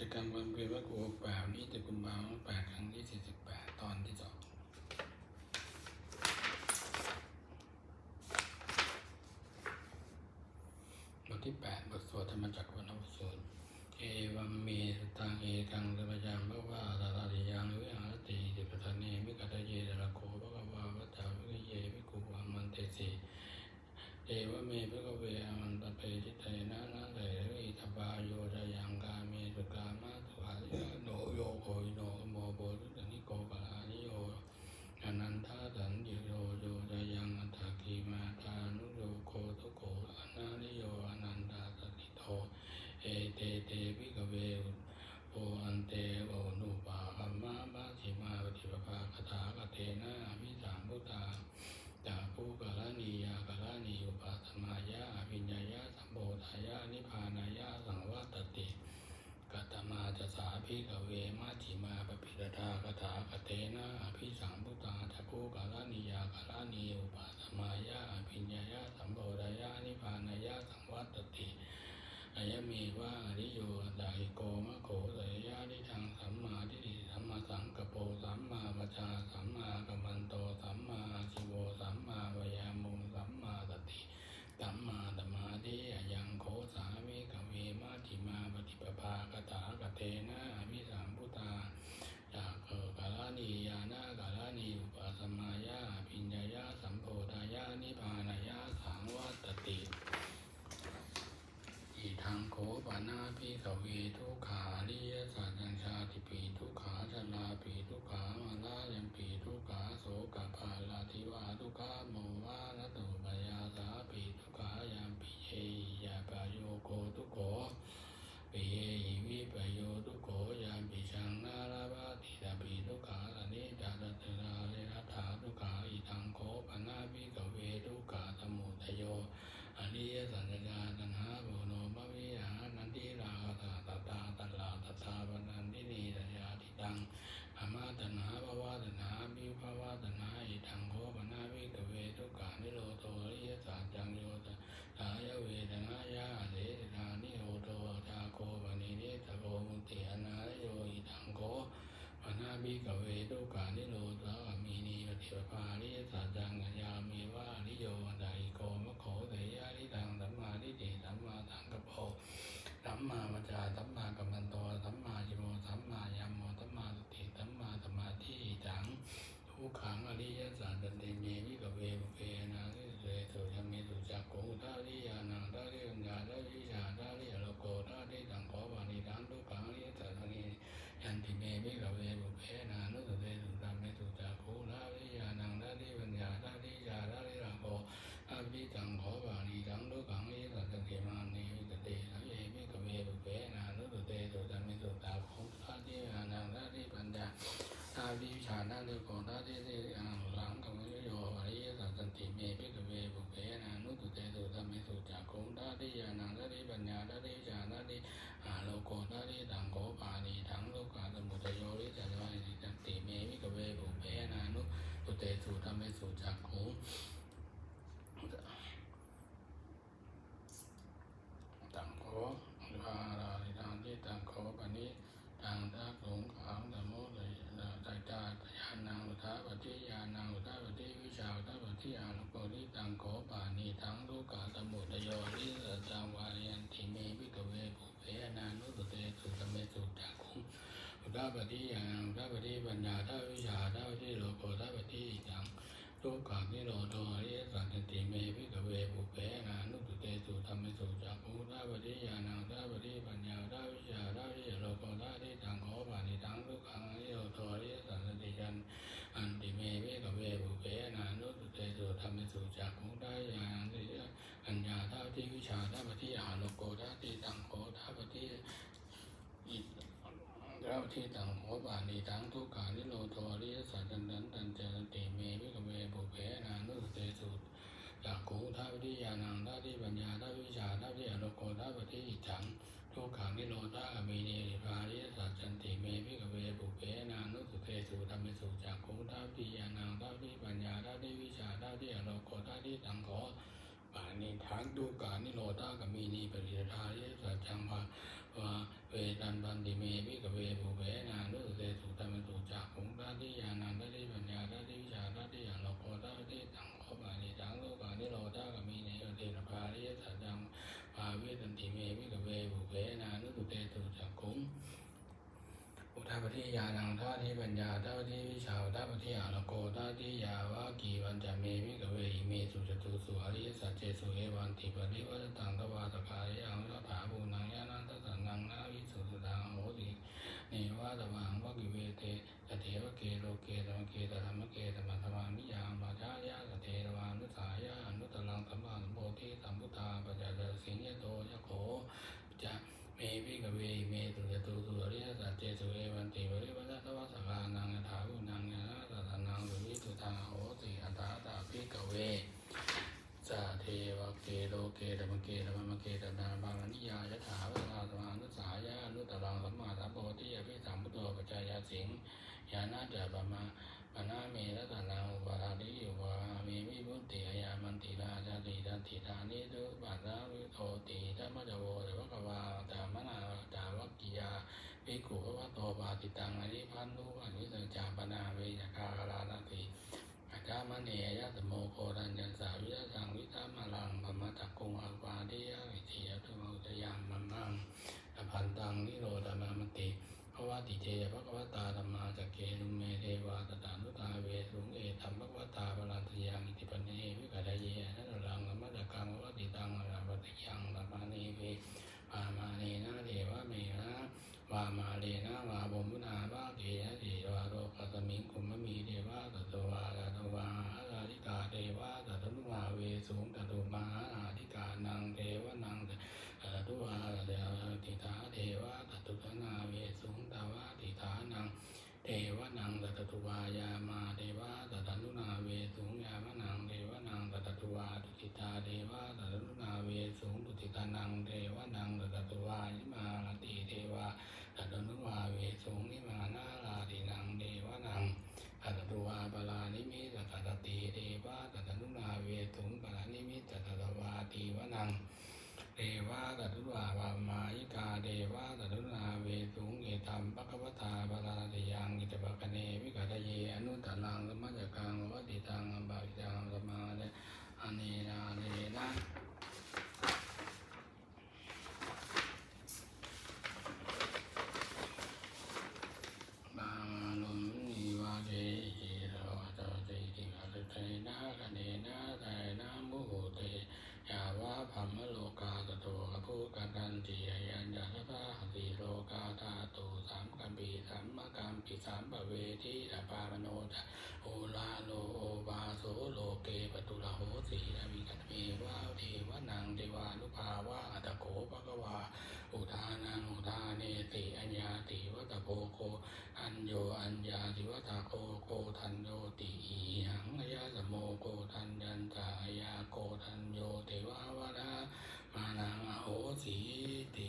จกรรมวันเพียรว่ากูเปล่านี่แต่กุมภาพันธ์แปดครั้งที่สี่สิบแปดตอนที่สองบทที่แปดบทสวดธรรมจักรวรรณบทสวดเอวัมเมตังเอกังสัมปยังพระว่าตาตาติยังวิหารติติปทานเนมิกัตเยตระโคพระกวาวัตถาวิเยวิกุวามันเตสี เอวเมภะคะเวอมันตะเปจิตเตนะนะเสริตบาโยทยังกาเมสุกามาสุขาริยโนโยโคยโนโมโบสุตนิโกกาลานิโยอนันทาสันติโยโยทยังอัตถกีมาทานุโยโคทุโกอนานิโยอนันตาสติโตเอเตเตภิกขเวโออันเตโอนุปาคัมมาบาสิมาปฏิปภาคถากเทนะวิสามพุทธา จากผู้กาลนียากาลนีอุปาสมายะอภิญญายะสัมโพธายะนิพพานายะสังวัตติกัตมาจะสาภิกเวมาจิมาปปิดทากถากเทนะอภิสัมพุตตาจากผู้กาลนีานีอุปาสมายะอภิญญายะสัมโพธายะนิพานายะสังวัตติอายมีว่าอริโยดายโกมะโขสยะนิทังสัมมาทิฏฐิสัมมาสังกปโปสานาปิกเวทุขาริยสัจจัญชาติปีทุขาชลาปีทุขามาลายัมปีทุขาโสกปาลาธิวาทุขาโมวานตุปยาสาปีทุขายัมปีเยยาปโยโกทุโกปีเยวิปโยทุโกยัมปีชังนาราบาติตาปีทุขาสนิจาตตราเรนัฐาทุขาอิทังโขปานาปิกเวทุขาสมุทโย อริยสัจจาตัณหาโบโนมะวิหานันติราคาตาตาตาลาตตาปนันตินีตยาติตังอามาตัณหาภวะตัณหาวิภวะตัณหาอิทังโคปนาวิกเวทุกขานิโรโตอริยสัจจังโยตตายเวทนายาเสตนานิโรโตชาโคปนิเนตโกมุติอนาโยอิทังโคปนาวิกเวทุกขานิโรโตอามีนีปฏิปภาริยสัจจังกัญญามีวะนิโยไดโกมะโขเตยะนิทังสัมมาทิฏฐิสัมมาสังกัปโปสัมมาวจาสัมมากัมมันโตสัมมาจิโมสัมมายัมโมสัมมาสติสัมมาสมาธิจังทุกขังอริยสัจเตเมวิกเวปุเพนะทิเสสุยเมสุจักโกทาริยานังทาริยัญญาทาริชาทาริยโลโกทาริตังขอปานิทังทุกขังอริยสัจนียันติเมวิกเวปุเพนะนุสเตสุตัมเมสุจักโกทาริยานังทาริยัญญาทาริชาทาริโลโก อาภิตังขอบาลีตังทุกขังเอตัสเกมานิวิตเตนะเยมิกเวปุเปนะนุตเตตุตัมมิสุตาภงทัติอานังทัติปัญญาทาวิชานานุโกทัติเตอังหลังกัมโยอริยสัจติเมพิกเวบุเวนะนุตเตตุตัมมิสุจักขุงทัติอานังทัติปัญญาทัติชาทัติอาโลโกทัติดังโกปาณีทังโลกาสมุทโยริสัจวัยสันติเมพิกเวบุเวนะนุตเตตุตัมมิสุจักขุง ตังโขวาราลิทังที่ตังโขปนิตังทักสงขังธรรมโมเลยตัจจาตยานังอุทาปฏิยานังอุทาปฏิวิชาอุทาปฏิอานุโกริตังโขปานิทังทุกขาสมุทโยริสจังวายันติเมวิกเวปุเพนานุสเตสุตเมสุจักขุงอุ ทาปฏิยานังทาปฏิปัญญาทาวิชาทาปฏิโลโกทาปฏิจังทุกขานิโรธอริยสัจติเมพิกเวปุเพนานุตเตสุธรรมสุจักขุทัปฏิยานังทัปฏิปัญญาทวิโลกทัทิตังขอปานิทังทุกขังนิโรธอริยสัจติยันอันติเมพิกเวปุเพนานุตุเตสุธรรมสุจักขุทัยานังติปัญญาทัทิวิชาทัปฏิอาโลโกทัทิตังขอทัปฏิอิแล้ว ที่ต่างหัวบานีทั้งทุกขานิโรธอริยสัจจันตันตันเจติเมวิกเวปุเพนานุสเตสุจากกูทัพทิยานังทัพทิปัญญาทัพวิชาทัพทิอโลโกทัพปฏิอิจังทุกขังนิโรธามีเนริภาริยสัจจันติเมวิกเวปุเพนานุสเตสุธรรมสุจากกูทัพทิยานังทัพทิปัญญาทัพทิวิชาทัพทิอโลโกทัพทิตังขอปานิทังทุกขานิโรธากมีนีปริยทาริยสัจจังภาวา เวตันปันติเมวิกเวภูเวนานุสเตสุตมตุจักขุงทัตติยานันทัตติปัญญาทัตติวิชาทัตติยานโลโกทัตติตังโคปานิจังโลกานิโรธากามีเนยเตระภาริยสัจจังภาวิตันติเมพิกเวภูเวนานุสเตสุจักขุง อุทาปฏิยานังท่าทิ ปัญญาท่าทิวิชาท่าปฏิอาลโกท่าทิยาวากีวันจามีวิกเวอิเมสุจตุสุอริยสัจเจสุเอวันติปริวัตตังตวาตกายังยถาภูนังยานันตสันนังนาวิสุสุตังโหติเนวะตวังวะกิเวเตสเทวเกโลเกตมเกตธรรมเกตมัธรรมามิยังปัจายะสเทรวานุสายะอนุตตรังสัมมาสัมโพธิสัมพุทธาปัจจยสิงยโตยะโขจะ เมพิกเวเมตุจตุสุอริยสัจเจสุเอวันติบริวัตตวสกานังยถาวุนังยะนะสัตนังสุวิตุตังโหติอัตตาตาพิกเวสาเทวเกโลเกธรรมเกธรรมเกตนาบาลนิยายถาวัตาสมานุสายานุตรังสัมมาสัมโพธิอภิสัมพุทโธปัจจายสิงยานาจะปมาปนาเมรัตนาอุปาราดิอุปาเมวิมุตติอายามันติราชาติทันติทานิทุปัสสาวิโทติธรรมจโวเทวกวาตามนาตาวักกิยาภิกขุวะโตปาติตังอริพันธุอนุสัจจาปนาเวยคาคาลานาติอาจาม เนยะตโมโครัญญันสาวิยสังวิตามาลังธรรมจักกุงอปาดิยวิเทียตุมุตยามมัมมังอภันตังนิโรธามามติภวติเจภควตาธรรมาจักเกนุเมเทวาตตานุตาเวสุงเอตัมภควตาบาลันตยังอิติปเนวิกัดเยนันรังธรรมจักกังวติตังอราปติยังธรรมานีเวปามาเนนะเทวะเมนะวามาเลนะวาบมุนาบาเกนะเทวาโรกัสมิงคุมมีเทวาตตวาตตวาอาริกาเทวาตตนุวาเวสุงตตุมาอาริกานังเทวนัง ตตุวาเดวติถาเทวะตตุตนาเวสุงตวาติฐานังเทวนังตตตุวายามาเทวะตตนุนาเวสุงยามนังเทวนังตตตุวาตุติตาเทวะตตนุนาเวสุงตุติตานังเทวนังตตตุวายิมาลติเทวะตตนุวาเวสุงนิมานาลาตินังเทวนัง อัตตุวาปลานิมิตตตติเทวะตตนุนาเวตุงปลานิมิตตตตวาตีวนัง เดวะตตุวาวามายิกาเดวะตัดุนาเวสุงเอตัมปะคะวตาปลาติยังกิตปะกเนวิกาตเยอนุตตังสมัจจกังวัติตังบาวิตังสมาเนอเนนาเนนะ ติยยันญาสกาสีโลกาธาตุสามกัมปีสามมกัมปีสามปเวทิตปารโนตโอลาโลโอบาโสโลเกปตุลาโหสีระมิกัตเมวาเทวนังเทวานุภาวะอัตโกปะกวาอุทานังอุทาเนติอัญญาติวัตโกโคอัญโยอัญญาติวัตโคโคทันโยติอีหังยะสโมโกทันยันตายาโกทันโยเทวาวนา มานังอโหสีติ